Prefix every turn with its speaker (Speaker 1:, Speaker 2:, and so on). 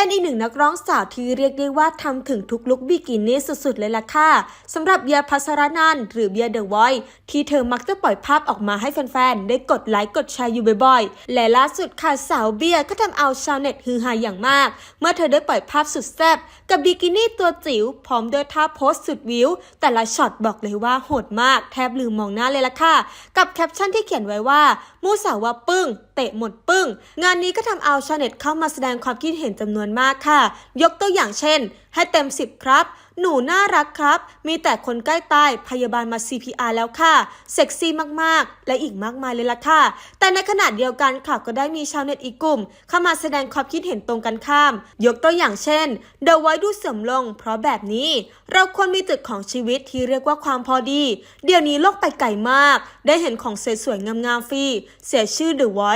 Speaker 1: เป็นอีกหนึ่งนักร้องสาวที่เรียกได้ว่าทำถึงทุกลุคบิกินี่สุดๆ เลยล่ะค่ะสำหรับเบียร์พัสรนันหรือเบียร์เดอะไวท์ที่เธอมักจะปล่อยภาพออกมาให้แฟนๆ ได้กดไลค์กดแชร์อยู่บ่อยๆ และล่าสุดค่ะสาวเบียร์ก็ทำเอาชาวเน็ตฮือฮาอย่างมาก เมื่อเธอได้ปล่อยภาพสุดแซ่บกับบิกินี่ตัวจิ๋วพร้อมด้วยท่าโพสสุดวิว แต่ละช็อตบอกเลยว่าโหดมากแทบลืมมองหน้าเลยล่ะค่ะ กับแคปชั่นที่เขียนไว้ว่ามูสาวว่าปึ้ง เตะหมดปึ้ง งานนี้ก็ทำเอาชาวเน็ตเข้ามาแสดงความคิดเห็นจำนวนมากค่ะ ยกตัวอย่างเช่น ให้เต็ม 10 ครับ หนูน่ารักครับ มีแต่คนใกล้ตายพยาบาลมา CPR แล้วค่ะ เซ็กซี่มากๆ และอีกมากมายเลยล่ะค่ะ แต่ในขณะเดียวกันค่ะก็ได้มีชาวเน็ตอีกกลุ่ม เข้ามาแสดงความคิดเห็นตรงกันข้าม ยกตัวอย่างเช่นเดาไว้ดูเสื่อมลง เพราะแบบนี้ เราควรมีจุดของชีวิตที่เรียกว่าความพอดี เดี๋ยวนี้โลกไปไกลมาก ได้เห็นของสวยๆงามๆฟรีเสียชื่อเดอะไว้